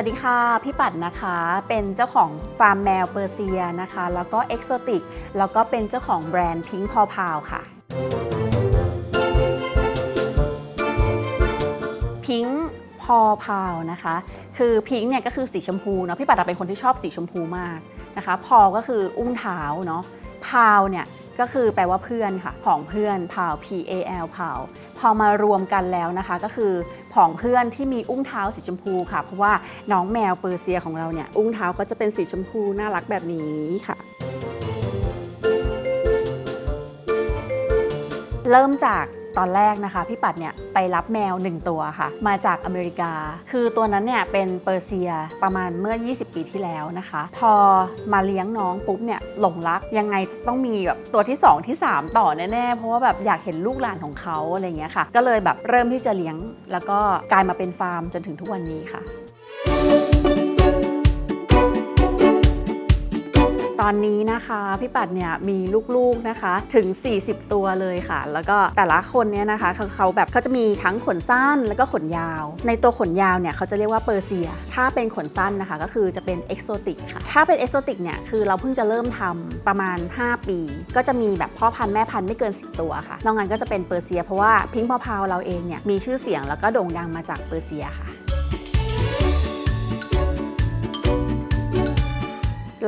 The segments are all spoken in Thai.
วัสดีค่ะ พี่ปัดนะคะ เป็นเจ้าของฟาร์มแมวเปอร์เซียนะคะ แล้วก็เอ็กโซติก แล้วก็เป็นเจ้าของแบรนด์พิง k ์พอพาวค่ะ พิง k ์พอพาวนะคะ คือพิงค์เนี่ยก็คือสีชมพูเนาะ พี่ปัดเป็นคนที่ชอบสีชมพูมากนะคะ พอก็คืออุ้งเท้าเนาะ พาวเนี่ย ก็คือแปลว่าเพื่อนค่ะผองเพื่อนพาว P A L พาวพอมารวมกันแล้วนะคะ ก็คือผองเพื่อนที่มีอุ้งเท้าสีชมพูค่ะ เพราะว่าน้องแมวเปอร์เซียของเราเนี่ยอุ้งเท้าก็จะเป็นสีชมพูน่ารักแบบนี้ค่ะเริ่มจาก ตอนแรกนะคะ พี่ปัดเนี่ยไปรับแมว 1 ตัวค่ะ มาจากอเมริกา คือตัวนั้นเนี่ยเป็นเปอร์เซียประมาณเมื่อ 20 ปีที่แล้วนะคะ พอมาเลี้ยงน้องปุ๊บเนี่ยหลงรักยังไงต้องมีแบบตัวที่ 2 ที่ 3 ต่อแน่ๆ เพราะว่าแบบอยากเห็นลูกหลานของเขาอะไรอย่างเงี้ยค่ะ ก็เลยแบบเริ่มที่จะเลี้ยง แล้วก็กลายมาเป็นฟาร์มจนถึงทุกวันนี้ค่ะ อนนี้นะคะพี่ปัดเนี่ยมีลูกๆนะคะถึง 40 ตัวเลยค่ะ แล้วก็แต่ละคนเนี่ยนะคะเขาเขาแบบเขาจะมีทั้งขนสั้นแล้วก็ขนยาว ในตัวขนยาวเนี่ยเขาจะเรียกว่าเปอร์เซีย ถ้าเป็นขนสั้นนะคะก็คือจะเป็นเอกโซติกค่ะ ถ้าเป็นเอกโซติกเนี่ยคือเราเพิ่งจะเริ่มทำประมาณ 5 ปี ก็จะมีแบบพ่อพันธุ์แม่พันธุ์ไม่เกิน 10 ตัวค่ะนอกนั้นก็จะเป็นเปอร์เซีย เพราะว่าพิงพอพาวเราเองเนี่ยมีชื่อเสียงแล้วก็โด่งดังมาจากเปอร์เซียค่ะ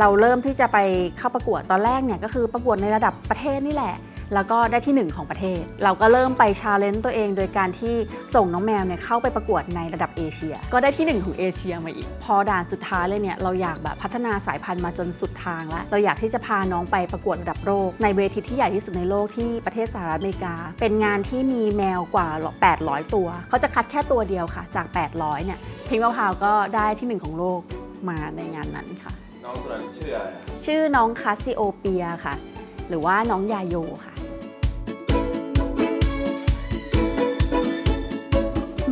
เราเริ่มที่จะไปเข้าประกวดตอนแรกเนี่ยก็คือประกวดในระดับประเทศนี่แหละ แล้วก็ได้ที่ 1 ของประเทศ เราก็เริ่มไปชาเลนจ์ตัวเอง โดยการที่ส่งน้องแมวเนี่ยเข้าไปประกวดในระดับเอเชีย ก็ได้ที่ 1 ของเอเชียมาอีก พอด่านสุดท้ายเลยเนี่ยเราอยากแบบพัฒนาสายพันธุ์มาจนสุดทางแล้ว เราอยากที่จะพาน้องไปประกวดระดับโลกในเวทีที่ใหญ่ที่สุดในโลกที่ประเทศสหรัฐอเมริกา เป็นงานที่มีแมวกว่า 800 ตัว เขาจะคัดแค่ตัวเดียวค่ะ จาก 800เนี่ยพิงค์มะพร้าวก็ได้ที่หนึ่งของโลกมาในงานนั้นค่ะ น้องตัวนั้นชื่ออะไรอะชื่อน้องคาซิโอเปียค่ะ หรือว่าน้องยาโยค่ะ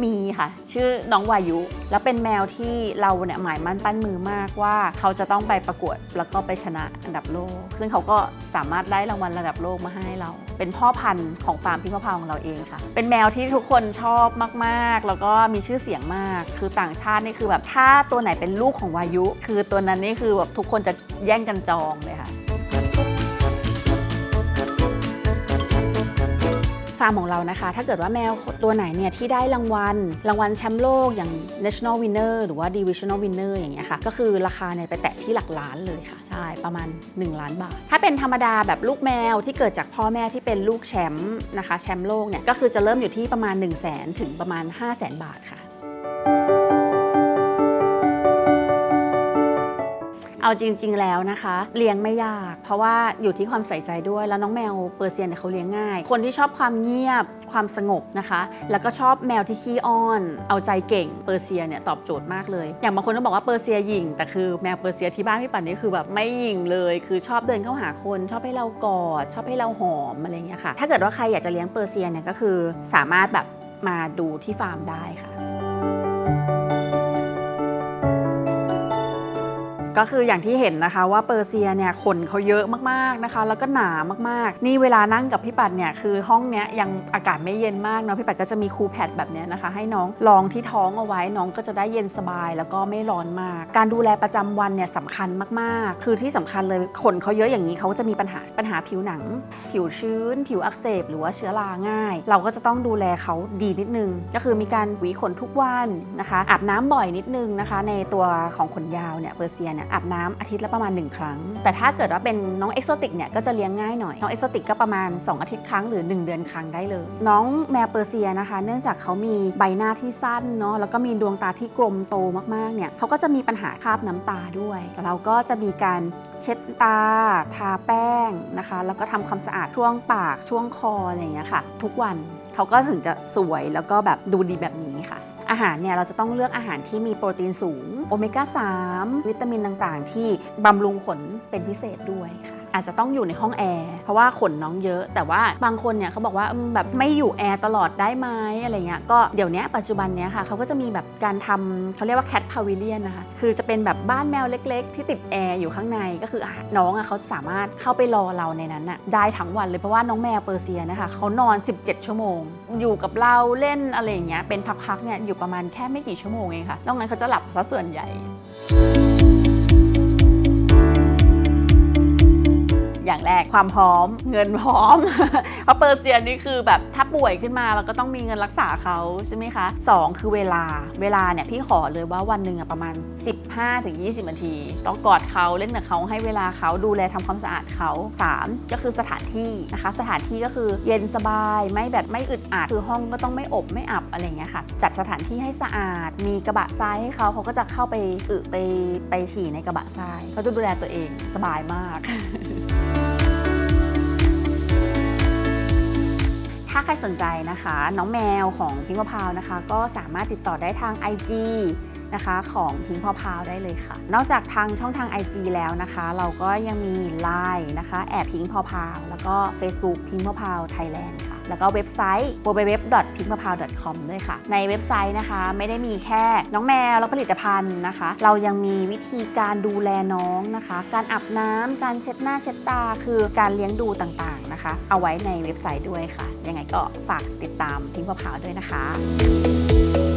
มีค่ะ ชื่อน้องวายุ แล้วเป็นแมวที่เราเนี่ยหมายมั่นปั้นมือมากว่า เขาจะต้องไปประกวดแล้วก็ไปชนะอันดับโลก ซึ่งเขาก็สามารถได้รางวัลระดับโลกมาให้เรา เป็นพ่อพันธุ์ของฟาร์มพิมพ์มะพร้าวของเราเองค่ะ เป็นแมวที่ทุกคนชอบมากๆ แล้วก็มีชื่อเสียงมาก คือต่างชาตินี่คือแบบถ้าตัวไหนเป็นลูกของวายุ คือตัวนั้นนี่คือแบบทุกคนจะแย่งกันจองเลยค่ะ ฟาร์มของเรานะคะ ถ้าเกิดว่าแมวตัวไหนเนี่ยที่ได้รางวัล รางวัลแชมป์โลกอย่าง national winner หรือว่า divisional winner อย่างเงี้ยค่ะก็คือราคาเนี่ยไปแตะที่หลักล้านเลยค่ะ ใช่ประมาณ 1 ล้านบาท ถ้าเป็นธรรมดาแบบลูกแมวที่เกิดจากพ่อแม่ที่เป็นลูกแชมป์นะคะแชมป์โลกเนี่ยก็คือจะเริ่มอยู่ที่ประมาณ 1 0 0 0 0แถึงประมาณ 5 0 0 0 0 0 บาทค่ะ เอาจริง ๆ แล้วนะคะ เลี้ยงไม่ยาก เพราะว่าอยู่ที่ความใส่ใจด้วย แล้วน้องแมวเปอร์เซียเนี่ยเขาเลี้ยงง่าย คนที่ชอบความเงียบความสงบนะคะ แล้วก็ชอบแมวที่ขี้อ้อน เอาใจเก่งเปอร์เซียเนี่ยตอบโจทย์มากเลย อย่างบางคนก็บอกว่าเปอร์เซียหยิ่งแต่คือแมวเปอร์เซียที่บ้านพี่ปันนี่คือแบบไม่หยิ่งเลย คือชอบเดินเข้าหาคน ชอบให้เรากอดชอบให้เราหอมอะไรเงี้ยค่ะ ถ้าเกิดว่าใครอยากจะเลี้ยงเปอร์เซียเนี่ยก็คือสามารถแบบมาดูที่ฟาร์มได้ค่ะ ก็คืออย่างที่เห็นนะคะว่าเปอร์เซียเนี่ยขนเขาเยอะมากๆนะคะ แล้วก็หนามากๆ นี่เวลานั่งกับพี่ปัดเนี่ยคือห้องเนี้ยยังอากาศไม่เย็นมากเนาะพี่ปัดก็จะมีคูลแพดแบบเนี้ยนะคะ ให้น้องรองที่ท้องเอาไว้น้องก็จะได้เย็นสบาย แล้วก็ไม่ร้อนมาก การดูแลประจำวันเนี่ยสำคัญมากๆ คือที่สำคัญเลยขนเขาเยอะอย่างนี้เขาจะมีปัญหาปัญหาผิวหนัง ผิวชื้น ผิวอักเสบ หรือว่าเชื้อราง่าย เราก็จะต้องดูแลเขาดีนิดนึง ก็คือมีการหวีขนทุกวันนะคะอาบน้ำบ่อยนิดนึงนะคะ ในตัวของขนยาวเนี่ยเปอร์เซียเนี่ยอาบน้ำอาทิตย์ละประมาณ 1 ครั้ง แต่ถ้าเกิดว่าเป็นน้องเอ็กโซติกเนี่ยก็จะเลี้ยงง่ายหน่อย น้องเอ็กโซติกก็ประมาณ 2 อาทิตย์ครั้งหรือ 1 เดือนครั้งได้เลย น้องแมวเปอร์เซียนะคะ เนื่องจากเขามีใบหน้าที่สั้นเนาะแล้วก็มีดวงตาที่กลมโตมากๆเนี่ยเขาก็จะมีปัญหาคราบน้ำตาด้วย เราก็จะมีการเช็ดตา ทาแป้งนะคะ แล้วก็ทำความสะอาดช่วงปากช่วงคออะไรอย่างเงี้ยค่ะ ทุกวันเขาก็ถึงจะสวยแล้วก็แบบดูดีแบบนี้ค่ะ อาหารเนี่ยเราจะต้องเลือกอาหารที่มีโปรตีนสูง โอเมก้า 3 วิตามินต่างๆ ที่บำรุงขนเป็นพิเศษด้วยค่ะ อาจจะต้องอยู่ในห้องแอร์เพราะว่าขนน้องเยอะ แต่ว่าบางคนเนี่ยเขาบอกว่าแบบไม่อยู่แอร์ตลอดได้ไหมอะไรเงี้ยก็เดี๋ยวนี้ปัจจุบันเนี้ยค่ะเขาก็จะมีแบบการทำเขาเรียกว่าแคทพาวิเลียนนะคะคือจะเป็นแบบบ้านแมวเล็ก ๆ ที่ติดแอร์อยู่ข้างในก็คืออน้องอะเขาสามารถเข้าไปรอเราในนั้นน่ะได้ทั้งวันเลยเพราะว่าน้องแมวเปอร์เซียนะคะเขานอน 17 ชั่วโมง อยู่กับเราเล่นอะไรอย่างเงี้ยเป็นพักๆเนี่ยอยู่ประมาณแค่ไม่กี่ชั่วโมงเองค่ะนอกนั้นเขาจะหลับซะส่วนใหญ่ แรก ความพร้อม เงินพร้อม เพราะเปอร์เซียนี่คือแบบถ้าป่วยขึ้นมาเราก็ต้องมีเงินรักษาเขาใช่ไหมคะ 2 คือเวลา เวลาเนี่ยพี่ขอเลยว่าวันหนึ่งประมาณ 15-20นาที ต้องกอดเขาเล่นกับเขาให้เวลาเขาดูแลทำความสะอาดเขา 3 ก็คือสถานที่นะคะ สถานที่ก็คือเย็นสบายไม่แบบไม่อึดอัดคือห้องก็ต้องไม่อบไม่อับอะไรเงี้ยค่ะ จัดสถานที่ให้สะอาด มีกระบะทรายให้เขาเขาก็จะเข้าไปอึไปไปฉี่ในกระบะทรายเขาจะดูแลตัวเองสบายมาก ถ้าใครสนใจนะคะ น้องแมวของพิงค์มะพาวนะคะ ก็สามารถติดต่อได้ทาง IG นะคะของพิงค์พาวได้เลยค่ะ นอกจากทางช่องทาง IG แล้วนะคะ เราก็ยังมี Line นะคะแอบพิงค์พาวแล้วก็ Facebook พิงค์พาวไทยแลนด์ค่ะ แล้วก็เว็บไซต์ www.pinkmapao.com ด้วยค่ะ ในเว็บไซต์นะคะ ไม่ได้มีแค่น้องแมวแล้วผลิตภัณฑ์นะคะ เรายังมีวิธีการดูแลน้องนะคะ การอาบน้ำการเช็ดหน้าเช็ดตา คือการเลี้ยงดูต่างๆนะคะ เอาไว้ในเว็บไซต์ด้วยค่ะ ยังไงก็ฝากติดตามพิงค์มะพร้าวด้วยนะคะ